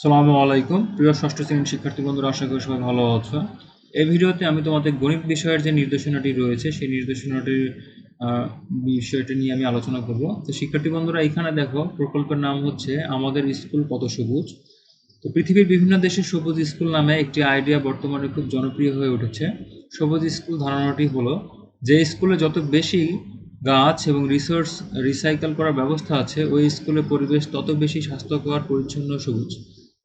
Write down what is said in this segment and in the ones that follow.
সালামু আলাইকুম। প্রিয় ষষ্ঠ শ্রেণির শিক্ষার্থী বন্ধুরা, আশা করি সবাই ভালো আছো। এই ভিডিওতে আমি তোমাদের গণিত বিষয়ের যে নির্দেশনাটি রয়েছে, সেই নির্দেশনাটির বিষয়টি নিয়ে আমি আলোচনা করব। তো শিক্ষার্থী বন্ধুরা, এখানে দেখো, প্রকল্পের নাম হচ্ছে আমাদের স্কুল কত সবুজ তো পৃথিবীর বিভিন্ন দেশে সবুজ স্কুল নামে একটি আইডিয়া বর্তমানে খুব জনপ্রিয় হয়ে উঠেছে। সবুজ স্কুল ধারণাটি হলো, যে স্কুলে যত বেশি গাছ এবং রিসোর্স রিসাইকেল করার ব্যবস্থা আছে, ওই স্কুলের পরিবেশ তত বেশি স্বাস্থ্যকর, পরিচ্ছন্ন, সবুজ।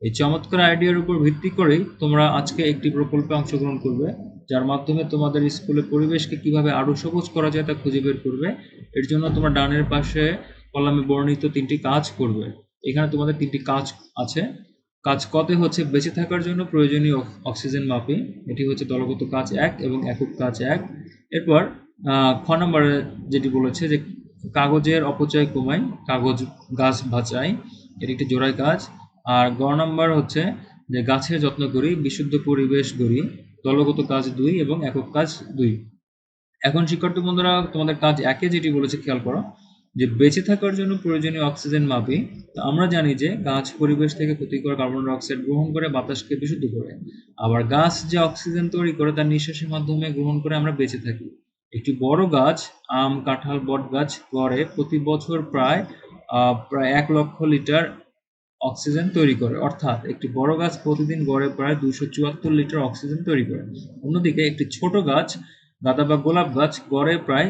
এই চমৎকার আইডিয়ার উপর ভিত্তি করেই তোমরা আজকে একটি প্রকল্পে অংশগ্রহণ করবে, যার মাধ্যমে তোমাদের স্কুলের পরিবেশকে কীভাবে আরও সবুজ করা যায় তা খুঁজে বের করবে। এর জন্য তোমরা ডানের পাশে কলামে বর্ণিত তিনটি কাজ করবে। এখানে তোমাদের তিনটি কাজ আছে। কাজ কতে হচ্ছে বেঁচে থাকার জন্য প্রয়োজনীয় অক্সিজেন মাপি। এটি হচ্ছে দলগত কাজ এক এবং একক কাজ এক। এরপর খ নম্বরে যেটি বলেছে যে কাগজের অপচয় কমাই কাগজ, গাছ বাঁচাই এটি একটি জোড়াই কাজ। আর গ নম্বর হচ্ছে যে গাছের যত্ন করি, বিশুদ্ধ পরিবেশ গড়ি, দলগত কাজ দুই এবং একক কাজ দুই। এখন শিক্ষার্থী বন্ধুরা, তোমাদের কাজ একে যেটি বলেছে খেয়াল করো, যে বেঁচে থাকার জন্য প্রয়োজনীয় অক্সিজেন মাপি। তো আমরা জানি যে গাছ পরিবেশ থেকে ক্ষতিকর কার্বন ডাই অক্সাইড গ্রহণ করে বাতাসকে বিশুদ্ধ করে। আবার গাছ যে অক্সিজেন তৈরি করে, তার নিঃশ্বাসের মাধ্যমে গ্রহণ করে আমরা বেঁচে থাকি। একটি বড় গাছ, আম, কাঁঠাল বট গাছ গড়ে প্রতি বছর প্রায় প্রায় এক লক্ষ লিটার অক্সিজেন তৈরি করে। অর্থাৎ একটি বড় গাছ প্রতিদিন গড়ে প্রায় দুশো চুয়াত্তর লিটার অক্সিজেন তৈরি করে। অন্যদিকে একটি ছোট গাছ, গাঁদা বা গোলাপ গাছ, গড়ে প্রায়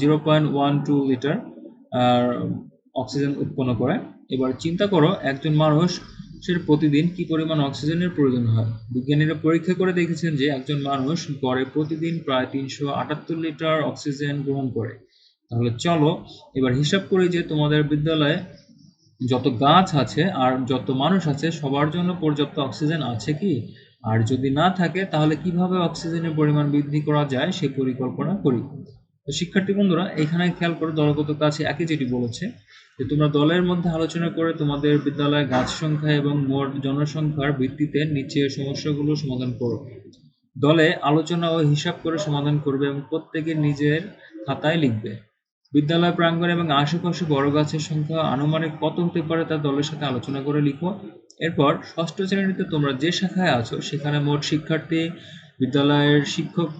zero point one two litre oxygen উৎপন্ন করে। এবার চিন্তা করো, একজন মানুষ সে প্রতিদিন কি পরিমাণ অক্সিজেনের প্রয়োজন হয়? বিজ্ঞানীরা পরীক্ষা করে দেখেছেন যে একজন মানুষ গড়ে প্রতিদিন প্রায় তিনশো আটাত্তর লিটার অক্সিজেন গ্রহণ করে। তাহলে চলো, এবার হিসাব করি যে তোমাদের বিদ্যালয়ে যত গাছ আছে আর যত মানুষ আছে, সবার জন্য পর্যাপ্ত অক্সিজেন আছে কি? আর যদি না থাকে, তাহলে কীভাবে অক্সিজেনের পরিমাণ বৃদ্ধি করা যায় সেই পরিকল্পনা করি। তো শিক্ষার্থী বন্ধুরা, এখানে খেয়াল করে, দলগত কাছে একই যেটি বলেছে, যে তোমরা দলের মধ্যে আলোচনা করে তোমাদের বিদ্যালয়ে গাছ সংখ্যা এবং মোট জনসংখ্যার ভিত্তিতে নিচের সমস্যাগুলো সমাধান করো। দলে আলোচনা ও হিসাব করে সমাধান করবে এবং প্রত্যেকে নিজের খাতায় লিখবে। বিদ্যালয় প্রাঙ্গণ এবং আশেপাশে বড় গাছের সংখ্যা আনুমানিক কত হতে পারে তা দলের সাথে আলোচনা করে লিখো। এরপর ষষ্ঠ শ্রেণীতে তোমরা যে শাখায় আছো, সেখানে মোট শিক্ষার্থী, বিদ্যালয়ের শিক্ষক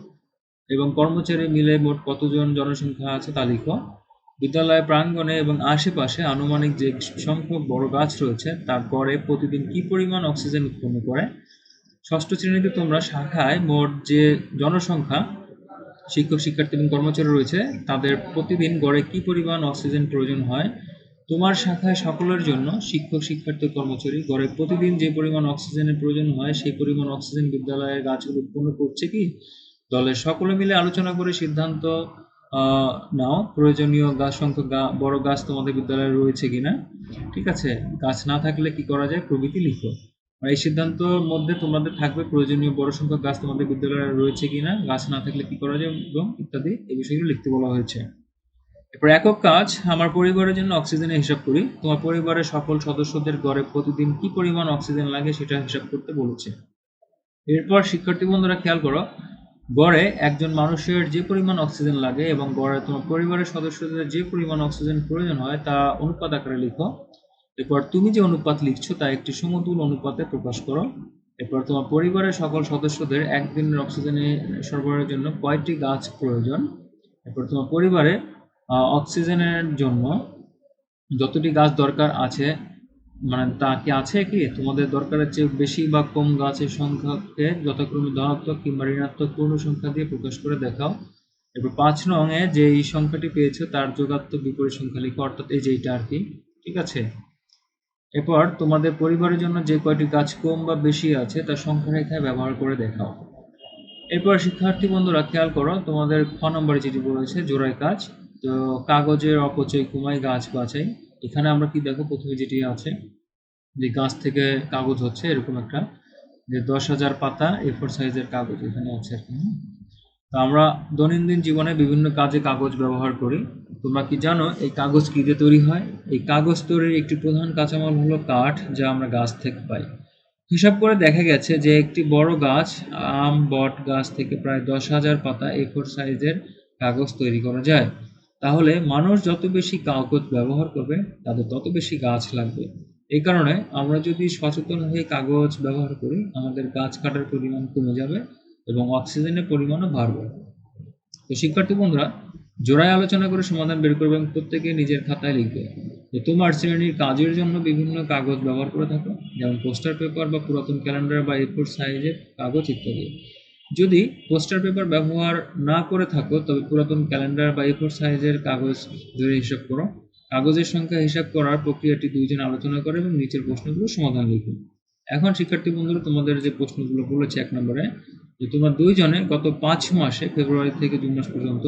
এবং কর্মচারী মিলে মোট কতজন জনসংখ্যা আছে তা লিখো। বিদ্যালয় প্রাঙ্গণে এবং আশেপাশে আনুমানিক যে সংখ্যক বড় গাছ রয়েছে তা গড়ে প্রতিদিন কি পরিমাণ অক্সিজেন উৎপন্ন করে? ষষ্ঠ শ্রেণীতে তোমরা শাখায় মোট যে জনসংখ্যা শিক্ষক, শিক্ষার্থী এবং কর্মচারী রয়েছে, তাদের প্রতিদিন গড়ে কি পরিমাণ অক্সিজেন প্রয়োজন হয়, তোমার শাখায় সকলের জন্য শিক্ষক, শিক্ষার্থী, কর্মচারী গড়ে প্রতিদিন যে পরিমাণ অক্সিজেনের প্রয়োজন হয়, সেই পরিমাণ অক্সিজেন বিদ্যালয়ের গাছগুলো উৎপন্ন করছে কি? দলের সকলে মিলে আলোচনা করে সিদ্ধান্ত নাও, প্রয়োজনীয় গাছ সংখ্যক বড় গাছ তোমাদের বিদ্যালয়ে রয়েছে কিনা। ঠিক আছে, গাছ না থাকলে কি করা যায়? প্রভৃতি লিখো। এই সিদ্ধান্তর মধ্যে তোমাদের থাকবে প্রয়োজনীয় বড় সংখ্যক গাছ তোমাদের বিদ্যালয়ে রয়েছে কিনা, গাছ না থাকলে কি করা যায় এবং ইত্যাদি, এই বিষয়গুলো লিখতে বলা হয়েছে। এরপর একক কাজ, আমার পরিবারের জন্য অক্সিজেনের হিসাব করি। তোমার পরিবারের সকল সদস্যদের গড়ে প্রতিদিন কি পরিমাণ অক্সিজেন লাগে সেটা হিসাব করতে বলেছে। এরপর শিক্ষার্থী বন্ধুরা খেয়াল করো গড়ে একজন মানুষের যে পরিমাণ অক্সিজেন লাগে এবং গড়ে তোমার পরিবারের সদস্যদের যে পরিমাণ অক্সিজেন প্রয়োজন হয় তা অনুপাত আকারে লিখো। এরপর তুমি যে অনুপাত লিখছো তা একটি সমতুল অনুপাতে প্রকাশ করো। এরপর তোমার পরিবারের সকল সদস্যদের একদিনের অক্সিজেনের সরবরাহের জন্য কয়টি গাছ প্রয়োজন? এরপর তোমার পরিবারে অক্সিজেনের জন্য যতটি গাছ দরকার আছে মানে তা কি আছে কি? তোমাদের দরকারের চেয়ে বেশি বা কম গাছের সংখ্যাকে যথাক্রমে ধনাত্মক কিংবা ঋণাত্মক পূর্ণ সংখ্যা দিয়ে প্রকাশ করে দেখাও। এরপর পাঁচ নঙে যে এই সংখ্যাটি পেয়েছ তার যোগাত্মক বিপরীত সংখ্যা লিখো, অর্থাৎ এই যে এইটা আর কি, ঠিক আছে? এরপর তোমাদের পরিবারের জন্য যে কয়টি গাছ কম বা বেশি আছে, তার সংখ্যা রেখায় ব্যবহার করে দেখাও এরপর শিক্ষার্থী বন্ধুরা, খেয়াল করো, তোমাদের খ নম্বরে যেটি বলেছে, জোড়াই কাজ তো কাগজের অপচয় কমাই গাছ বাঁচাই এখানে আমরা কি দেখো, প্রথমে যেটি আছে, যে গাছ থেকে কাগজ হচ্ছে, এরকম একটা, যে দশ হাজার পাতা এ ফোর সাইজের কাগজ, এখানে আছে আর কি। তো আমরা দৈনন্দিন জীবনে বিভিন্ন কাজে কাগজ ব্যবহার করি। তোমরা কি জানো, এই কাগজ কি দিয়ে তৈরি হয়? এই কাগজ তৈরির একটি প্রধান কাঁচামাল হলো কাঠ যা আমরা গাছ থেকে পাই। হিসাব করে দেখা গেছে যে একটি বড় গাছ, আম, বট গাছ থেকে প্রায় দশ হাজার পাতা এ ফোর সাইজের কাগজ তৈরি করা যায়। তাহলে মানুষ যত বেশি কাগজ ব্যবহার করবে, তাদের তত বেশি গাছ লাগবে। এই কারণে আমরা যদি সচেতন হয়ে কাগজ ব্যবহার করি, আমাদের গাছ কাটার পরিমাণ কমে যাবে। এবং অক্সিজেনের পরিমাণও বাড়বে। তো শিক্ষার্থী বন্ধুরা, জোড়ায় আলোচনা করে সমাধান বের করবে এবং প্রত্যেকে নিজের খাতায় লিখবে। যে তোমার শ্রেণির কাজের জন্য বিভিন্ন কাগজ ব্যবহার করে থাকো, যেমন পোস্টার পেপার বা পুরাতন ক্যালেন্ডার বা এফোর সাইজের কাগজ ইত্যাদি। যদি পোস্টার পেপার ব্যবহার না করে থাকো, তবে পুরাতন ক্যালেন্ডার বা এফোর সাইজের কাগজ ধরে হিসাব করো। কাগজের সংখ্যা হিসাব করার প্রক্রিয়াটি দুইজন আলোচনা করে এবং নিচের প্রশ্নগুলো সমাধান লিখুন এখন শিক্ষার্থী বন্ধুরা, তোমাদের যে প্রশ্নগুলো বলেছে এক নম্বরে যে তোমরা দুইজনে গত পাঁচ মাসে, ফেব্রুয়ারি থেকে জুন মাস পর্যন্ত,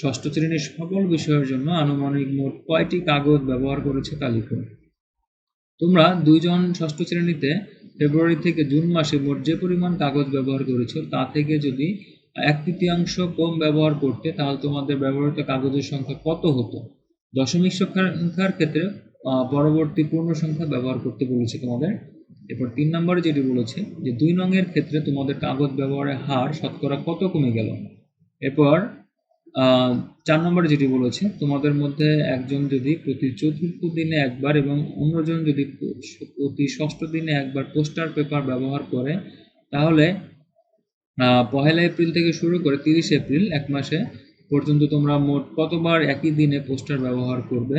ষষ্ঠ শ্রেণির সকল বিষয়ের জন্য আনুমানিক মোট কয়টি কাগজ ব্যবহার করেছে তা লিখুন তোমরা দুইজন ষষ্ঠ শ্রেণীতে ফেব্রুয়ারি থেকে জুন মাসে মোট যে পরিমাণ কাগজ ব্যবহার করেছ, তা থেকে যদি এক তৃতীয়াংশ কম ব্যবহার করতে, তাহলে তোমাদের ব্যবহৃত কাগজের সংখ্যা কত হতো? দশমিক সংখ্যার ক্ষেত্রে পরবর্তী পূর্ণ সংখ্যা ব্যবহার করতে বলেছে তোমাদের। এরপর তিন নম্বরে যেটি বলেছে যে দুই নংয়ের ক্ষেত্রে তোমাদের কাগজ ব্যবহারের হার শতকরা কত কমে গেল? এরপর চার নম্বরে যেটি বলেছে, তোমাদের মধ্যে একজন যদি প্রতি চতুর্থ দিনে একবার এবং অন্যজন যদি প্রতি ষষ্ঠ দিনে একবার পোস্টার পেপার ব্যবহার করে, তাহলে পহেলা এপ্রিল থেকে শুরু করে তিরিশ এপ্রিল এক মাসে পর্যন্ত তোমরা মোট কতবার একই দিনে পোস্টার ব্যবহার করবে?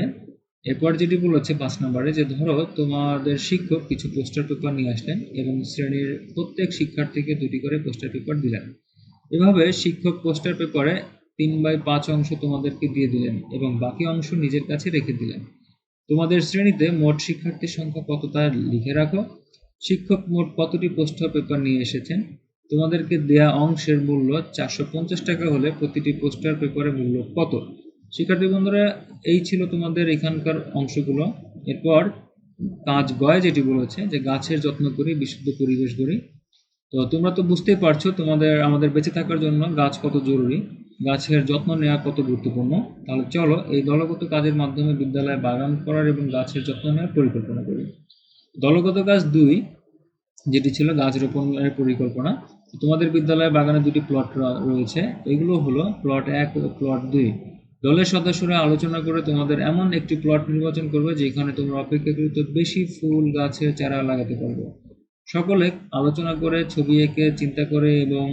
এরপর যেটি বলেছে পাঁচ নম্বরে যে, ধরো তোমাদের শিক্ষক কিছু পোস্টার পেপার নিয়ে আসলেন এবং শ্রেণির প্রত্যেক শিক্ষার্থীকে দুটি করে পোস্টার পেপার দিলেন। এভাবে শিক্ষক পোস্টার পেপারে তিন বাই পাঁচ অংশ তোমাদেরকে দিয়ে দিলেন এবং বাকি অংশ নিজের কাছে রেখে দিলেন। তোমাদের শ্রেণীতে মোট শিক্ষার্থীর সংখ্যা কত তা লিখে রাখো। শিক্ষক মোট কতটি পোস্টার পেপার নিয়ে এসেছেন? তোমাদেরকে দেয়া অংশের মূল্য চারশো পঞ্চাশ টাকা হলে প্রতিটি পোস্টার পেপারের মূল্য কত? শিক্ষার্থী বন্ধুরা, এই ছিল তোমাদের এখানকার অংশগুলো। এরপর কাজ গয় যেটি বলেছে, যে গাছের যত্ন করি, বিশুদ্ধ পরিবেশ গড়ি। তো তোমরা তো বুঝতেই পারছ তোমাদের, আমাদের বেঁচে থাকার জন্য গাছ কত জরুরি, গাছের যত্ন নেওয়া কত গুরুত্বপূর্ণ। তাহলে চলো এই দলগত কাজের মাধ্যমে বিদ্যালয়ে বাগান করার এবং গাছের যত্ন নেওয়ার পরিকল্পনা করি। দলগত কাজ দুই, যেটি ছিল গাছ রোপণের পরিকল্পনা। তোমাদের বিদ্যালয়ে বাগানে দুটি প্লট রয়েছে। এগুলো হলো প্লট এক ও প্লট দুই। দলের সদস্যরা আলোচনা করে তোমাদের এমন একটি প্লট নির্বাচন করবে যেখানে তোমরা অপেক্ষাকৃত বেশি ফুল গাছের চারা লাগাতে পারবে। সকলে আলোচনা করে, ছবি এঁকে, চিন্তা করে এবং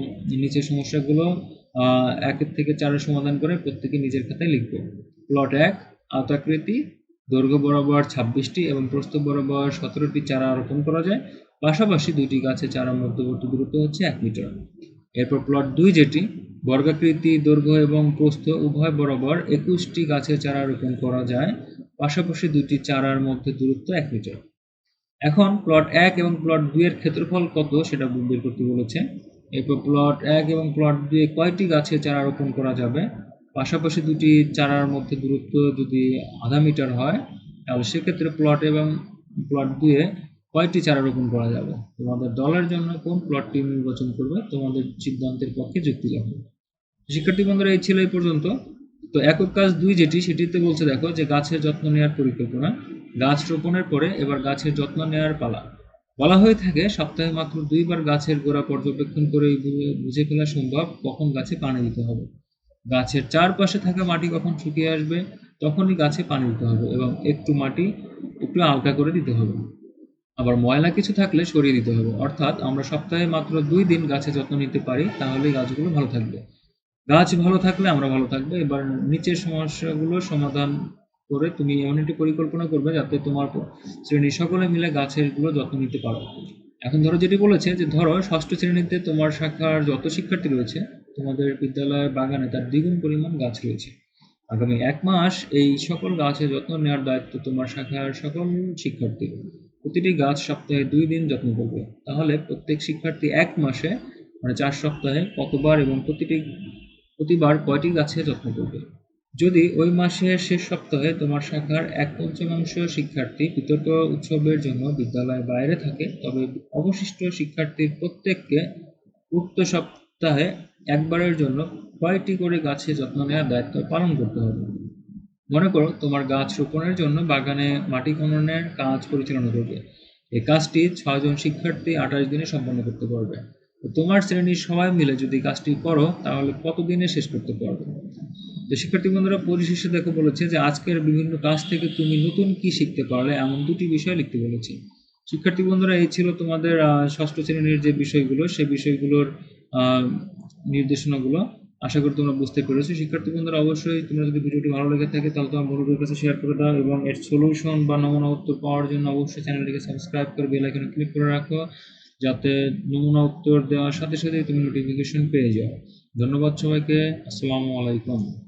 নিচের সমস্যাগুলো একের থেকে চারের সমাধান করে প্রত্যেকে নিজের খাতায় লিখবে। প্লট এক, আয়তাকৃতি, দৈর্ঘ্য বরাবর ছাব্বিশটি এবং প্রস্থ বরাবর সতেরোটি চারা রোপণ করা যায়। পাশাপাশি দুইটি গাছের চারার মধ্যবর্তী দূরত্ব হচ্ছে এক মিটার। এরপর প্লট দুই যেটি বর্গাকৃতি দৈর্ঘ্য এবং প্রস্থ উভয় বরাবর একুশটি গাছের চারা রোপণ করা যায়। পাশাপাশি দুটি চারার মধ্যে দূরত্ব এক মিটার। এখন প্লট এক এবং প্লট দুই এর ক্ষেত্রফল কত সেটা বের করতে বলেছে। এরপর প্লট এক এবং প্লট দুই কয়টি গাছের চারা রোপণ করা যাবে? পাশাপাশি দুটি চারার মধ্যে দূরত্ব যদি আধা মিটার হয়, তাহলে সেক্ষেত্রে প্লট এবং প্লট দুয়ে কয়টি চারা রোপণ করা যাবে? তোমাদের দলের জন্য কোন প্লটটি নির্বাচন করবে? তোমাদের সিদ্ধান্তের পক্ষে যুক্তি লেখো শিক্ষার্থী বন্ধুরা, এই ছিল এই পর্যন্ত। তো একক কাজ দুই যেটি, সেটিতে বলছে দেখো যে গাছের যত্ন নেওয়ার পরিকল্পনা। গাছ রোপণের পরে এবার গাছের যত্ন নেওয়ার পালা। বলা হয়ে থাকে, সপ্তাহে মাত্র দুইবার গাছের গোড়া পর্যবেক্ষণ করে বুঝে ফেলা সম্ভব কখন গাছে পানি দিতে হবে। গাছের চারপাশে থাকা মাটি কখন শুকিয়ে আসবে, তখনই গাছে পানি দিতে হবে এবং একটু মাটি একটু হালকা করে দিতে হবে। আবার ময়লা কিছু থাকলে সরিয়ে দিতে হবে। অর্থাৎ আমরা সপ্তাহে মাত্র দুই দিন গাছে যত্ন নিতে পারি, তাহলেই গাছগুলো ভালো থাকবে। গাছ ভালো থাকলে আমরা ভালো থাকব। এবার নিচের সমস্যাগুলো সমাধান করে তুমি এমন একটি পরিকল্পনা করবে যাতে তোমার শ্রেণির সকলে মিলে গাছেরগুলো যত্ন নিতে পারো। এখন ধরো যেটি বলেছে যে ধরো ষষ্ঠ শ্রেণীতে তোমার শাখার যত শিক্ষার্থী রয়েছে, তোমাদের বিদ্যালয়ের বাগানে তার দ্বিগুণ পরিমাণ গাছ রয়েছে। আগামী এক মাস এই সকল গাছের যত্ন নেওয়ার দায়িত্ব তোমার শাখার সকল শিক্ষার্থীর প্রতিটি গাছ সপ্তাহে দুই দিন যত্ন করবে। তাহলে প্রত্যেক শিক্ষার্থী এক মাসে মানে চার সপ্তাহে কতবার এবং প্রতিটি প্রতিবার কয়টি গাছে যত্ন করবে? যদি ওই মাসের শেষ সপ্তাহে তোমার শাখার এক পঞ্চমাংশ শিক্ষার্থী বিতর্ক উৎসবের জন্য বিদ্যালয়ের বাইরে থাকে, তবে অবশিষ্ট শিক্ষার্থীর প্রত্যেককে উক্ত সপ্তাহে একবারের জন্য কয়টি করে গাছে যত্ন নেওয়ার দায়িত্ব পালন করতে হবে? মনে করো তোমার গাছ রোপণের জন্য বাগানে মাটি খননের কাজ পরিচালনা করবে। এই কাজটি ছয়জন শিক্ষার্থী আঠাশ দিনে সম্পন্ন করতে পারবে। তোমার শ্রেণির সবাই মিলে যদি কাজটি করো, তাহলে কতদিনে শেষ করতে পারবে? তো শিক্ষার্থী বন্ধুরা, পরিশেষে দেখো বলেছে যে আজকের বিভিন্ন কাজ থেকে তুমি নতুন কি শিখতে পারলে, এমন দুটি বিষয় লিখতে বলেছে। শিক্ষার্থী বন্ধুরা, এই ছিল তোমাদের ষষ্ঠ শ্রেণির যে বিষয়গুলো, সেই বিষয়গুলোর নির্দেশনাগুলো। আশা করি তোমরা বুঝতে পেরেছ। শিক্ষার্থী বন্ধুরা, অবশ্যই তোমরা যদি ভিডিওটি ভালো লেগে থাকে, তাহলে তোমার বন্ধুদের কাছে শেয়ার করে দাও এবং এর সলিউশন বা নমুনা উত্তর পাওয়ার জন্য অবশ্যই চ্যানেলটিকে সাবস্ক্রাইব করে বেল আইকনে ক্লিক করে রাখো। যাতে নমুনা উত্তর দেওয়ার সাথে সাথে তুমি নোটিফিকেশন পেয়ে যাও। ধন্যবাদ সবাইকে। আসসালামু আলাইকুম।